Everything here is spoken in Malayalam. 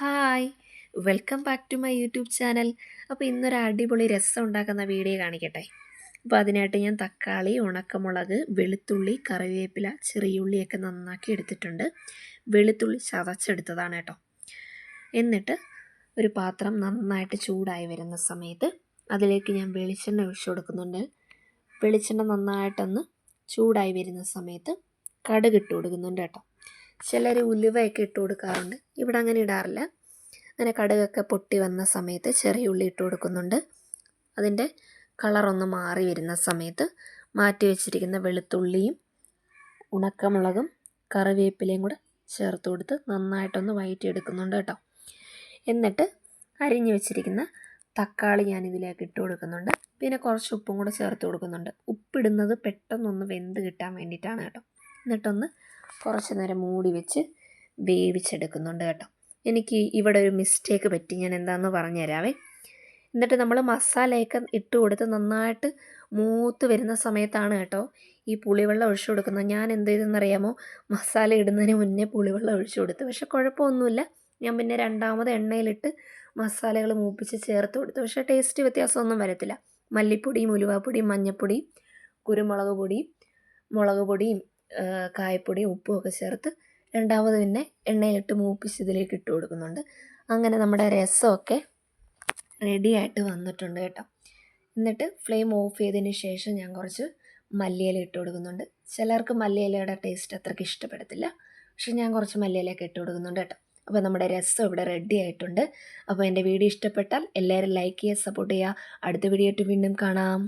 Hi. Welcome back to my YouTube channel. അപ്പോൾ ഇന്നൊരു അടിപൊളി രസം ഉണ്ടാക്കുന്ന വീഡിയോ കാണിക്കട്ടെ. അപ്പോൾ അതിനായിട്ട് ഞാൻ തക്കാളി ഉണക്കമുളക് വെളുത്തുള്ളി കറിവേപ്പില ചെറിയുള്ളിയൊക്കെ നന്നാക്കി എടുത്തിട്ടുണ്ട്. വെളുത്തുള്ളി ചതച്ചെടുത്തതാണ് കേട്ടോ. എന്നിട്ട് ഒരു പാത്രം നന്നായിട്ട് ചൂടായി വരുന്ന സമയത്ത് അതിലേക്ക് ഞാൻ വെളിച്ചെണ്ണ ഒഴിച്ചു കൊടുക്കുന്നുണ്ട്. വെളിച്ചെണ്ണ നന്നായിട്ടൊന്ന് ചൂടായി വരുന്ന സമയത്ത് കടുകിട്ട് കൊടുക്കുന്നുണ്ട് കേട്ടോ. ചിലർ ഉലുവയൊക്കെ ഇട്ട് കൊടുക്കാറുണ്ട്. ഇവിടെ അങ്ങനെ ഇടാറില്ല. അങ്ങനെ കടുകൊക്കെ പൊട്ടി വന്ന സമയത്ത് ചെറിയ ഉള്ളി ഇട്ട് കൊടുക്കുന്നുണ്ട്. അതിന്റെ കളറൊന്ന് മാറി വരുന്ന സമയത്ത് മാറ്റി വെച്ചിരിക്കുന്ന വെളുത്തുള്ളിയും ഉണക്കമുളകും കറിവേപ്പിലയും കൂടെ ചേർത്ത് കൊടുത്ത് നന്നായിട്ടൊന്ന് വഴറ്റിയെടുക്കുന്നുണ്ട് കേട്ടോ. എന്നിട്ട് അരിഞ്ഞു വെച്ചിരിക്കുന്ന തക്കാളി ഞാൻ ഇതിലേക്ക് ഇട്ട് കൊടുക്കുന്നുണ്ട്. പിന്നെ കുറച്ച് ഉപ്പും കൂടെ ചേർത്ത് കൊടുക്കുന്നുണ്ട്. ഉപ്പിടുന്നത് പെട്ടെന്നൊന്ന് വെന്ത് കിട്ടാൻ വേണ്ടിയിട്ടാണ് കേട്ടോ. എന്നിട്ടൊന്ന് കുറച്ച് നേരം മൂടി വെച്ച് വേവിച്ചെടുക്കുന്നുണ്ട് കേട്ടോ. എനിക്ക് ഇവിടെ ഒരു മിസ്റ്റേക്ക് പറ്റി. ഞാൻ എന്താണെന്ന് പറഞ്ഞു തരാവേ. എന്നിട്ട് നമ്മൾ മസാലയൊക്കെ ഇട്ട് കൊടുത്ത് നന്നായിട്ട് മൂത്ത് വരുന്ന സമയത്താണ് കേട്ടോ ഈ പുളിവെള്ളം ഒഴിച്ചു കൊടുക്കുന്നത്. ഞാൻ എന്ത് ചെയ്തെന്നറിയാമോ? മസാല ഇടുന്നതിന് മുന്നേ പുളിവെള്ളം ഒഴിച്ചു കൊടുത്തു. പക്ഷെ കുഴപ്പമൊന്നുമില്ല. ഞാൻ പിന്നെ രണ്ടാമത് എണ്ണയിലിട്ട് മസാലകൾ മൂപ്പിച്ച് ചേർത്ത് കൊടുത്തു. പക്ഷേ ടേസ്റ്റ് വ്യത്യാസമൊന്നും വരത്തില്ല. മല്ലിപ്പൊടിയും ഉലുവാപ്പൊടിയും മഞ്ഞൾപ്പൊടിയും കുരുമുളക് പൊടിയും മുളക് പൊടിയും കായപ്പൊടിയും ഉപ്പും ഒക്കെ ചേർത്ത് രണ്ടാമത് പിന്നെ എണ്ണയിലിട്ട് മൂപ്പിച്ച് ഇതിലേക്ക് ഇട്ട് കൊടുക്കുന്നുണ്ട്. അങ്ങനെ നമ്മുടെ രസമൊക്കെ റെഡി ആയിട്ട് വന്നിട്ടുണ്ട് കേട്ടോ. എന്നിട്ട് ഫ്ലെയിം ഓഫ് ചെയ്തതിന് ശേഷം ഞാൻ കുറച്ച് മല്ലിയില ഇട്ട് കൊടുക്കുന്നുണ്ട്. ചിലർക്ക് മല്ലിയിലയുടെ ടേസ്റ്റ് അത്രയ്ക്ക് ഇഷ്ടപ്പെടത്തില്ല. പക്ഷെ ഞാൻ കുറച്ച് മല്ലിയിലയൊക്കെ ഇട്ട് കൊടുക്കുന്നുണ്ട് കേട്ടോ. അപ്പോൾ നമ്മുടെ രസം ഇവിടെ റെഡി ആയിട്ടുണ്ട്. അപ്പോൾ എന്റെ വീഡിയോ ഇഷ്ടപ്പെട്ടാൽ എല്ലാവരും ലൈക്ക് ചെയ്യുക സപ്പോർട്ട് ചെയ്യുക. അടുത്ത വീഡിയോ ആയിട്ട് വീണ്ടും കാണാം.